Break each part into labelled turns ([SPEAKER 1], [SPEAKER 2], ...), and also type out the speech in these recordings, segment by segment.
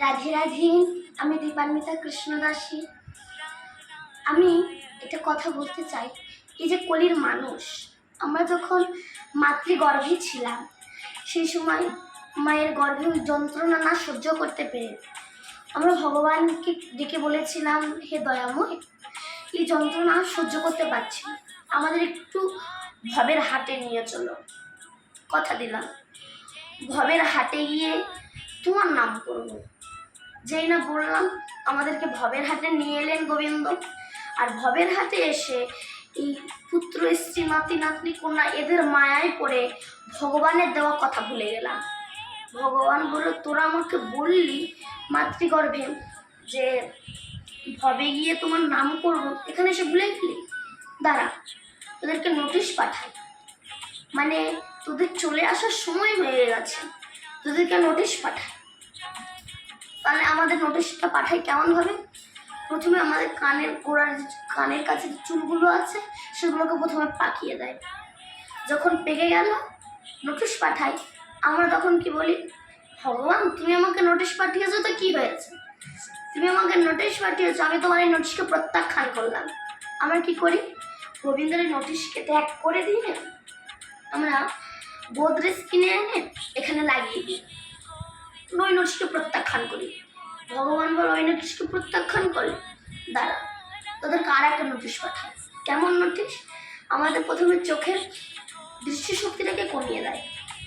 [SPEAKER 1] রাধে রাধে, আমি দীপান্বিতা কৃষ্ণদাসী। আমি এটা কথা বলতে চাই, এই যে কলির মানুষ, আমরা যখন মাতৃগর্ভে ছিলাম, সেই সময় মায়ের গর্ভে ওই যন্ত্রণা না সহ্য করতে পেরে আমরা ভগবানকে ডেকে বলেছিলাম, হে দয়াময়, এই যন্ত্রণা সহ্য করতে পারছি আমাদের একটু ভবের হাটে নিয়ে চলো। কথা দিলাম। ভবের হাটে গিয়ে তোমার নাম করব। যেই না বললাম, আমাদেরকে ভবের হাটে নিয়ে এলেন গোবিন্দ। আর ভবের হাটে এসে এই পুত্র, স্ত্রী, নাতি, নাতনি, কন্যা, এদের মায়ায় পড়ে ভগবানের দেওয়া কথা ভুলে গেলাম। ভগবান বলল, তোরা আমাকে বললি মাতৃগর্ভে যে ভবে গিয়ে তোমার নাম করব। এখানে এসে ভুলে গেলি? দাঁড়া, তোদেরকে নোটিশ পাঠাই। মানে তোদের চলে আসার সময় হয়ে গেছে। তোদেরকে নোটিশ পাঠাই। তাহলে আমাদের নোটিশটা পাঠাই কেমনভাবে? প্রথমে আমাদের কানের গোড়ার কানের কাছে যে চুলগুলো আছে, সেগুলোকে প্রথমে পাকিয়ে দেয়। যখন পেকে গেল নোটিশ পাঠাই। আমরা তখন কি বলি, ভগবান, তুমি আমাকে নোটিশ পাঠিয়েছো, তো কি হয়েছে? তুমি আমাকে নোটিশ পাঠিয়েছো, আমি তোমার এই নোটিশকে প্রত্যাখ্যান করলাম। আমরা কি করি? রবীন্দ্রের নোটিশকে ত্যাগ করে দিয়ে আমরা গোদরেজ কিনে এনে এখানে লাগিয়ে দিই। ওই নোটিশকে প্রত্যাখ্যান করি। ভগবান বল ওই নোটিশকে প্রত্যাখ্যান করে। দাঁড়া তোদেরকে আর একটা নোটিশ পাঠায় কেমন নোটিশ? আমাদের প্রথমে চোখের দৃষ্টিশক্তিটাকে কমিয়ে দেয়।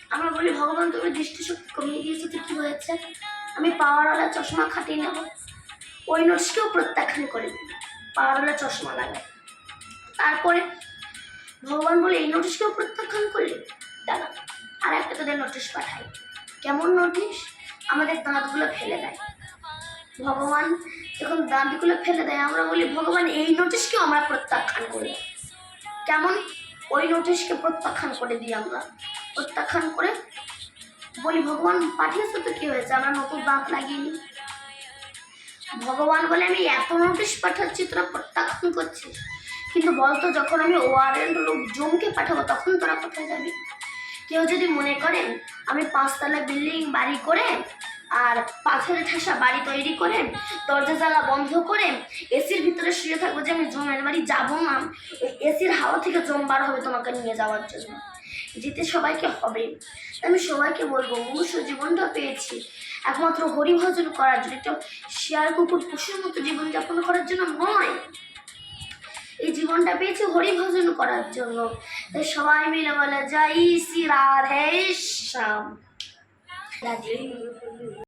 [SPEAKER 1] আমরা বলি, ভগবান তুমি দৃষ্টিশক্তি কমিয়ে দিয়েছ তো কী হয়েছে? আমি পাওয়ারওয়ালা চশমা খাটিয়ে নেব। ওই নোটিশকেও প্রত্যাখ্যান করে পাওয়ারওয়ালা চশমা লাগায়। তারপরে ভগবান বলে, এই নোটিশকেও প্রত্যাখ্যান করলি? দাঁড়া আর একটা তোদের নোটিশ পাঠাই। কেমন নোটিশ? আমাদের দাঁতগুলো ফেলে দেয়। ভগবান যখন দাঁতগুলো ফেলে দেয়, আমরা বলি, ভগবান, এই নোটিশকেও আমরা প্রত্যাখ্যান করি কেমন? ওই নোটিশকে প্রত্যাখ্যান করে দিই আমরা। প্রত্যাখ্যান করে বলি, ভগবান, পাঠিয়েছো তো কী হয়েছে? আমরা নতুন দাঁত লাগিয়ে ভগবান বলে, আমি এত নোটিশ পাঠাচ্ছি, তোরা প্রত্যাখ্যান করছিস। কিন্তু বলতো, যখন আমি ওয়ারেন্ট লোক জমকে পাঠাবো, তখন তোরা কোথায় যাবি? কেউ যদি মনে করেন আমি পাঁচতলা বিল্ডিং বাড়ি করে আর পাথরে ঠাসা বাড়ি তৈরি করে, দরজা জানলা বন্ধ করে, এসির ভিতরে শুয়ে থাকব যে আমি জমের বাড়ি যাব না এসির হাওয়া থেকে জম বার হবে তোমাকে নিয়ে যাওয়ার জন্য। যেতে সবাইকে হবে। আমি সবাইকে বলব মনুষ্য জীবনটা পেয়েছি। একমাত্র হরিভজন করার জন্য একটা শেয়ার কুকুর, পশুর মতো জীবনযাপন করার জন্য নয়। এই জীবনটা পেয়েছি হরিভজন করার জন্য। সবাই মিলে বলে জয় শ্রী রাধে শ্যাম।